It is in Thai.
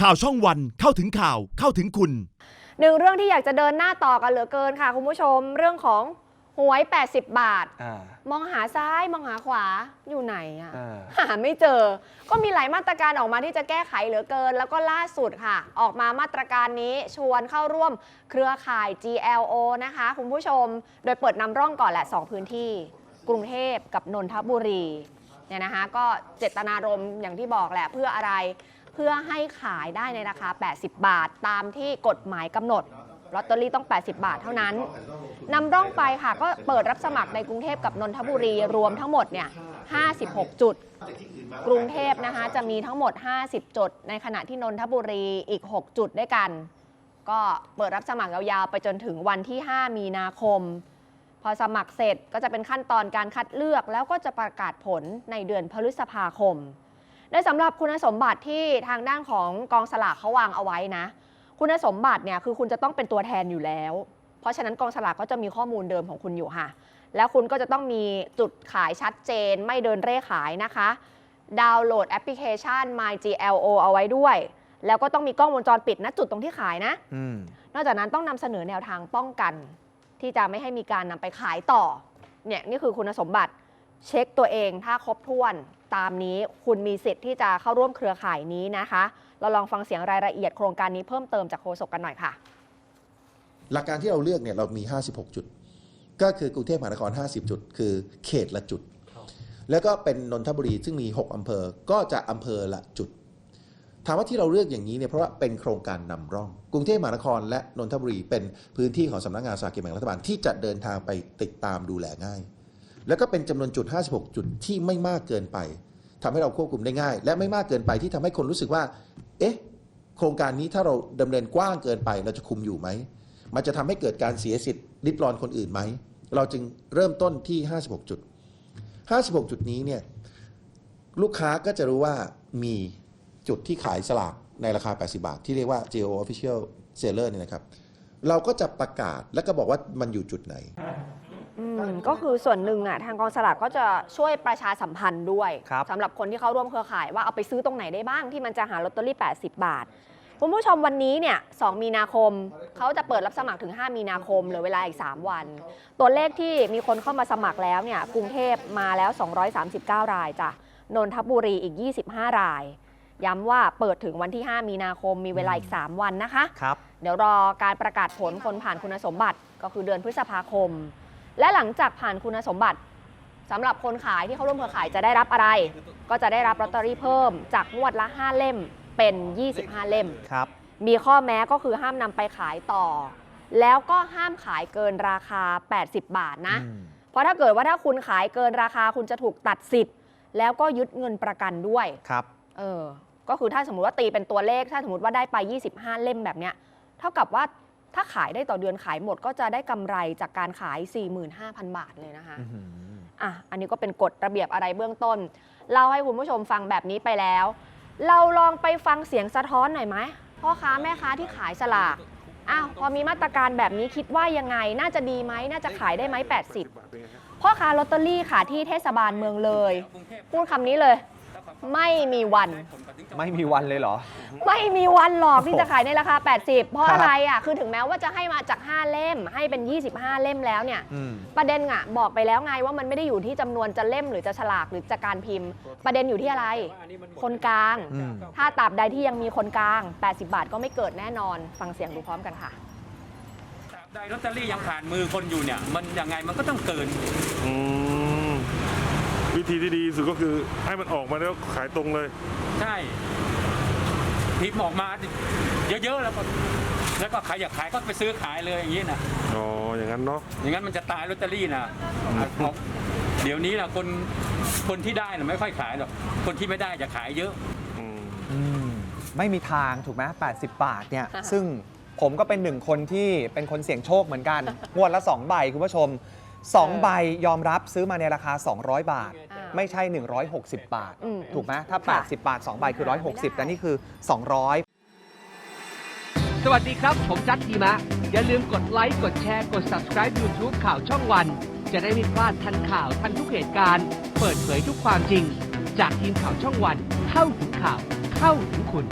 ข่าวช่องวันเข้าถึงข่าวเข้าถึงคุณ หนึ่งเรื่องที่อยากจะเดินหน้าต่อกันเหลือเกินค่ะ คุณผู้ชมเรื่องของหวย 80 บาท อ่า มองหาซ้ายมองหาขวาอยู่ไหนอะอ่า หาไม่เจอ ก็มีหลายมาตรการออกมาที่จะแก้ไขเหลือเกิน แล้วก็ล่าสุดค่ะ ออกมามาตรการนี้ชวนเข้าร่วมเครือข่าย GLO นะคะ คุณผู้ชม โดยเปิดนำร่องก่อนแหละ 2 พื้นที่ กรุงเทพกับนนทบุรีเนี่ยนะคะก็เจตนารมณ์อย่างที่บอกแหละเพื่ออะไร เพื่อให้ขายได้ในราคา 80 บาท ตามที่กฎหมายกำหนดลอตเตอรี่ต้อง 80 บาทเท่านั้นนำร่องไปค่ะ ก็เปิดรับสมัครในกรุงเทพกับนนทบุรีรวมทั้งหมดเนี่ย 56 จุด กรุงเทพนะคะจะมีทั้งหมด 50 จุด ในขณะที่นนทบุรีอีก 6 จุดด้วยกัน ก็เปิดรับสมัครยาวๆไปจนถึงวันที่ 5 มีนาคม พอสมัครเสร็จก็จะเป็นขั้นตอนการคัดเลือก แล้วก็จะประกาศผลในเดือนพฤษภาคม โดยสำหรับคุณสมบัติที่ทางด้านของกองสลากเขาวางเอาไว้นะ คุณสมบัติเนี่ยคือคุณจะต้องเป็นตัวแทนอยู่แล้ว เพราะฉะนั้นกองสลากก็จะมีข้อมูลเดิมของคุณอยู่ค่ะ แล้วคุณก็จะต้องมีจุดขายชัดเจน ไม่เดินเร่ขายนะคะ ดาวน์โหลดแอปพลิเคชัน MyGLO เอาไว้ด้วย แล้วก็ต้องมีกล้องวงจรปิดณจุดตรงที่ขายนะอืมนอกจากนั้นต้องนำเสนอแนวทางป้องกัน ที่จะไม่ให้มีการนำไปขายต่อ เนี่ยนี่คือคุณสมบัติ เช็คตัวเองถ้าครบถ้วนตามนี้คุณมีสิทธิ์ที่จะเข้าร่วมเครือข่ายนี้นะคะ เราลองฟังเสียงรายละเอียดโครงการนี้เพิ่มเติมจากโฆษกกันหน่อยค่ะ หลักการที่เราเลือกเนี่ยเรามี 56 จุด ก็คือกรุงเทพมหานคร 50 จุด คือเขตละจุด แล้วก็เป็นนนทบุรีซึ่งมี 6 อำเภอ ก็จะอำเภอละจุด ถามว่าที่เราเลือกอย่างนี้เนี่ยเพราะว่าเป็นโครงการนำร่อง กรุงเทพมหานครและนนทบุรีเป็นพื้นที่ของสำนักงานสลากกินแบ่งรัฐบาลที่จะเดินทางไปติดตามดูแลง่าย แล้วก็เป็นจำนวนจุด 56 จุดที่ไม่มากเกินไปทำให้เราควบคุมได้ง่าย และไม่มากเกินไปที่ทำให้คนรู้สึกว่า เอ๊ะ โครงการนี้ถ้าเราดำเนินกว้างเกินไปเราจะคุมอยู่ไหม มันจะทำให้เกิดการเสียสิทธิ์ริดรอนคนอื่นไหม เราจึงเริ่มต้นที่ 56 จุด 56 จุดนี้เนี่ยลูกค้าก็จะรู้ว่ามีจุดที่ขายสลากในราคา 80 บาท ที่เรียกว่า Geo Official Seller เนี่ยนะครับ เราก็จะประกาศแล้วก็บอกว่ามันอยู่จุดไหน อืมก็คือส่วนหนึ่งอะทางกองสลากก็จะช่วยประชาสัมพันธ์ด้วยครับ สำหรับคนที่เขาร่วมเครือข่ายว่าเอาไปซื้อตรงไหนได้บ้างที่มันจะหาลอตเตอรี่ 80 บาท คุณผู้ชมวันนี้เนี่ย 2 มีนาคม เขาจะเปิดรับสมัครถึง 5 มีนาคมเหลือเวลาอีก 3 วัน ตัวเลขที่มีคนเข้ามาสมัครแล้วเนี่ยกรุงเทพมาแล้ว 239 รายจ้ะนนทบุรีอีก 25 ราย ย้ำว่าเปิดถึงวันที่ 5 มีนาคมมีเวลาอีก 3 วันนะคะ ครับ เดี๋ยวรอการประกาศผลคนผ่านคุณสมบัติก็คือเดือนพฤษภาคม และหลังจากผ่านคุณสมบัติสำหรับคนขายที่เขาร่วมเครือข่ายจะได้รับอะไร ก็จะได้รับลอตเตอรี่เพิ่มจากงวดละ 5 เล่มเป็น 25 เล่ม ครับ มีข้อแม้ก็คือห้ามนำไปขายต่อ แล้วก็ห้ามขายเกินราคา 80 บาทนะ อืม เพราะถ้าเกิดว่าถ้าคุณขายเกินราคาคุณจะถูกตัดสิทธิ์ แล้วก็ยึดเงินประกันด้วย ครับ เออ ก็คือถ้าสมมติว่าตีเป็นตัวเลข ถ้าสมมติว่าได้ไป 25 เล่มแบบเนี้ย เท่ากับว่า ถ้าขายได้ต่อเดือนขายหมดก็จะได้กำไรจากการขาย 45,000 บาทเลยนะคะอื้อหืออะอันนี้ก็เป็นกฎระเบียบอะไรเบื้องต้น เล่าให้คุณผู้ชมฟังแบบนี้ไปแล้ว เราลองไปฟังเสียงสะท้อนหน่อยไหมพ่อค้าแม่ค้าที่ขายสลากอ้าวพอมีมาตรการแบบนี้คิดว่ายังไงน่าจะดีไหมน่าจะขายได้ไหม80 พ่อค้าลอตเตอรี่ค่ะที่เทศบาลเมืองเลย พูดคำนี้เลย ไม่มีวัน ไม่มีวันเลยเหรอ ไม่มีวันหรอกที่จะขายในราคา 80 เพราะครับ อะไรอะ คือถึงแม้ว่าจะให้มาจาก 5 เล่ม ให้เป็น 25 เล่มแล้วเนี่ย อืม ประเด็นอะบอกไปแล้วไงว่ามันไม่ได้อยู่ที่จำนวนจะเล่มหรือจะฉลากหรือจะการพิมพ์ ประเด็นอยู่ที่อะไร คนกลาง อืม ถ้าตราบใดที่ยังมีคนกลาง 80 บาทก็ไม่เกิดแน่นอน ฟังเสียงดูพร้อมกันค่ะ ตราบใดลอตเตอรี่ยังผ่านมือคนอยู่เนี่ย มันยังไงมันก็ต้องเกิน อืมวิ ธีที่ดีที่สุดก็คือให้มันออกมาแล้วขายตรงเลย ใช่พิมพ์ออกมาเยอะๆแล้วก็แล้วก็ใครอยากขายก็ไปซื้อขายเลยอย่างนี้นะอ๋อ อย่างนั้นเนาะ อย่างนั้นมันจะตายลอตเตอรี่นะเอาเดี๋ยวนี้นะคนคนที่ได้นะไม่ค่อยขายหรอกคนที่ไม่ได้จะขายเยอะ อืม อืมไม่มีทางถูกไหม80 บาทเนี่ยอ่าฮะซึ่งผมก็เป็นหนึ่งคนที่เป็นคนเสี่ยงโชคเหมือนกัน งวดละ 2 ใบคุณผู้ชม 2 ใบยอมรับซื้อมาในราคา 200 บาทอ่า ไม่ใช่ 160 บาท อืมถูกไหมถ้า ค่ะ 80 บาท 2 ใบคือ 160 แต่นี่คือ 200สวัสดีครับ ผมจัดทีมะ อย่าลืมกดไลค์ กดแชร์ กด subscribe YouTube ข่าวช่องวัน จะได้ไม่พลาดทันข่าวทันทุกเหตุการณ์ เปิดเผยทุกความจริง จากทีมข่าวช่องวัน เข้าถึงข่าว เข้าถึงคุณ